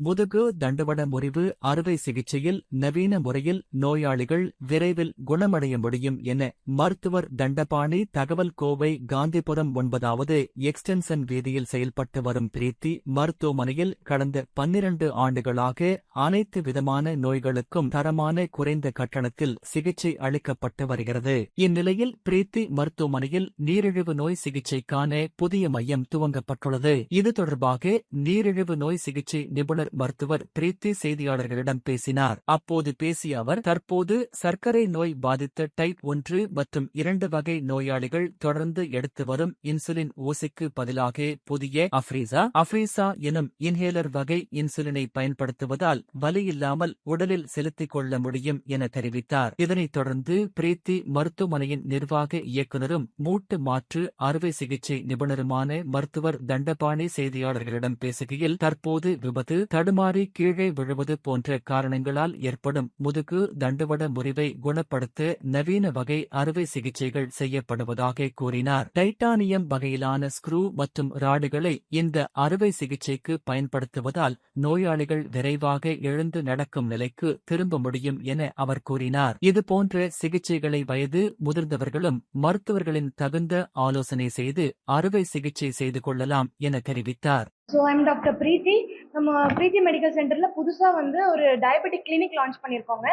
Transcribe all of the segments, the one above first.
முதுகு தண்டுவட முறிவு அறுவை சிகிச்சையில் நவீன முறையில் நோயாளிகள் விரைவில் குணமடைய முடியும் என மருத்துவர் தண்டபாணி தகவல் கோவை காந்திபுரம் ஒன்பதாவது எக்ஸ்டென்ஷன் வீதியில் செயல்பட்டு வரும் பிரீத்தி மருத்துவமனையில் கடந்த பன்னிரண்டு ஆண்டுகளாக அனைத்து விதமான நோய்களுக்கும் தரமான குறைந்த கட்டணத்தில் சிகிச்சை அளிக்கப்பட்டு வருகிறது. இந்நிலையில் பிரீத்தி மருத்துவமனையில் நீரிழிவு நோய் சிகிச்சைக்கான புதிய மையம் துவங்கப்பட்டுள்ளது. இது தொடர்பாக நீரிழிவு நோய் சிகிச்சை நிபுணர் மருத்துவர் பிரீத்தி செய்தியாளர்களிடம் பேசினார். அப்போது பேசிய அவர் தற்போது சர்க்கரை நோய் பாதித்த டைப் ஒன்று மற்றும் இரண்டு வகை நோயாளிகள் தொடர்ந்து எடுத்து வரும் இன்சுலின் ஊசிக்கு பதிலாக புதிய அஃப்ரீசா அஃப்ரீசா எனும் இன்ஹேலர் வகை இன்சுலினை பயன்படுத்துவதால் வலி இல்லாமல் உடலில் செலுத்திக் கொள்ள முடியும் என தெரிவித்தார். இதனைத் தொடர்ந்து பிரீத்தி மருத்துவமனையின் நிர்வாக இயக்குநரும் மூட்டு மாற்று அறுவை சிகிச்சை நிபுணருமான மருத்துவர் தண்டபாணி செய்தியாளர்களிடம் பேசுகையில் தற்போது விபத்து தடுமாறி கீழே விழுவது போன்ற காரணங்களால் ஏற்படும் முதுகு தண்டுவட முறிவை குணப்படுத்த நவீன வகை அறுவை சிகிச்சைகள் செய்யப்படுவதாக கூறினார். டைட்டானியம் வகையிலான ஸ்க்ரூ மற்றும் ராடுகளை இந்த அறுவை சிகிச்சைக்கு பயன்படுத்துவதால் நோயாளிகள் விரைவாக எழுந்து நடக்கும் நிலைக்கு திரும்ப முடியும் என அவர் கூறினார். இதுபோன்ற சிகிச்சைகளை வயது முதிர்ந்தவர்களும் மருத்துவர்களின் தகுந்த ஆலோசனை செய்து அறுவை சிகிச்சை செய்து கொள்ளலாம் என தெரிவித்தார். ஸோ ஐம் டாக்டர் பிரீத்தி நம்ம பிரீத்தி மெடிக்கல் சென்டரில் புதுசாக வந்து ஒரு டயபெட்டிக் கிளினிக் லான்ச் பண்ணியிருக்கோங்க.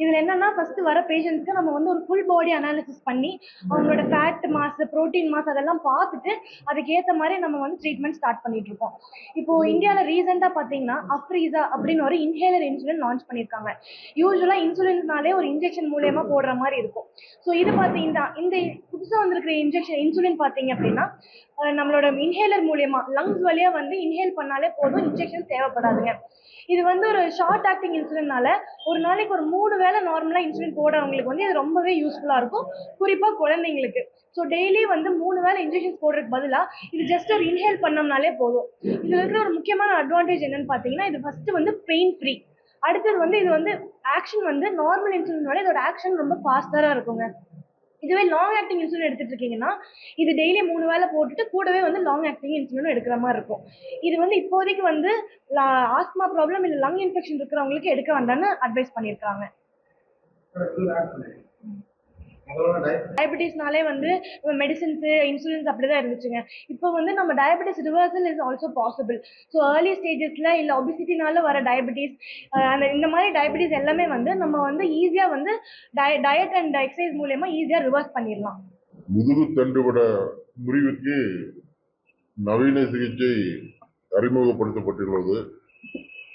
இதில் என்னென்னா ஃபஸ்ட்டு வர பேஷண்ட்ஸ்க்கு நம்ம வந்து ஒரு ஃபுல் பாடி அனாலிசிஸ் பண்ணி அவங்களோட ஃபேட் மாஸ் ப்ரோட்டீன் மாஸ் அதெல்லாம் பார்த்துட்டு அதுக்கேற்ற மாதிரி நம்ம வந்து ட்ரீட்மெண்ட் ஸ்டார்ட் பண்ணிகிட்ருக்கோம் இப்போது இந்தியாவில் ரீசெண்டாக பார்த்தீங்கன்னா அஃப்ரீசா அப்படின்னு ஒரு இன்ஹேலர் இன்சுலின் லான்ச் பண்ணியிருக்காங்க. யூஸ்வலாக இன்சுலின்னாலே ஒரு இன்ஜெக்ஷன் மூலயமா போடுற மாதிரி இருக்கும். ஸோ இது பார்த்தீங்கன்னா இந்த புதுசாக வந்திருக்கிற இன்ஜெக்ஷன் இன்சுலின் பார்த்தீங்க அப்படின்னா நம்மளோட இன்ஹேலர் மூலியமா லங்ஸ் வழியாக வந்து இன்ஹேல் பண்ணாலே போதும் இன்ஜெக்ஷன் தேவைப்படாதுங்க. இது வந்து ஒரு ஷார்ட் ஆக்டிங் இன்சுலின்னால ஒரு நாளைக்கு ஒரு மூணு வேளை நார்மலாக இன்சுலின் போடுறவங்களுக்கு வந்து இது ரொம்பவே யூஸ்ஃபுல்லாக இருக்கும். குறிப்பாக குழந்தைங்களுக்கு. ஸோ டெய்லி வந்து மூணு வேளை இன்ஜெக்ஷன்ஸ் போடுறதுக்கு பதிலாக இது ஜஸ்ட் ஒரு இன்ஹேல் பண்ணோம்னாலே போதும். இதுல இருக்கிற ஒரு முக்கியமான அட்வான்டேஜ் என்னன்னு பார்த்தீங்கன்னா இது ஃபர்ஸ்ட் வந்து பெயின் ஃப்ரீ அடுத்தது வந்து இது வந்து ஆக்ஷன் வந்து நார்மல் இன்சுலினோட இதோட ஆக்ஷன் ரொம்ப ஃபாஸ்டராக இருக்குங்க. இதுவே லாங் ஆக்டிங் இன்சுலின் எடுத்துட்டு இருக்கீங்கன்னா இது டெய்லி மூணு வேளை போட்டுட்டு கூடவே வந்து லாங் ஆக்டிங் இன்சுலினும் எடுக்கிற மாதிரி இருக்கும். இது வந்து இப்போதைக்கு வந்து ஆஸ்மா ப்ராப்ளம் இல்லை லங் இன்ஃபெக்ஷன் இருக்கிறவங்களுக்கு எடுக்க வேண்டாம்னு அட்வைஸ் பண்ணியிருக்காங்க. டயபெட்டிஸ்னாலே வந்து மெடிசின்ஸு இன்சுலின்ஸ் அப்படி தான் இருந்துச்சுங்க. இப்போ வந்து நம்ம diabetes reversal is also possible so early ஸ்டேஜஸில் இல்லை ஒபிசிட்டினால வர டயபெட்டிஸ் அந்த இந்த மாதிரி டயபெட்டிஸ் எல்லாமே வந்து நம்ம வந்து ஈஸியாக வந்து டய டயட் அண்ட் எக்ஸசைஸ் மூலயமா ஈஸியாக ரிவர்ஸ் பண்ணிடலாம். முதுகு தண்டுவட முறிவுக்கு நவீன சிகிச்சை அறிமுகப்படுத்தப்பட்டுள்ளது.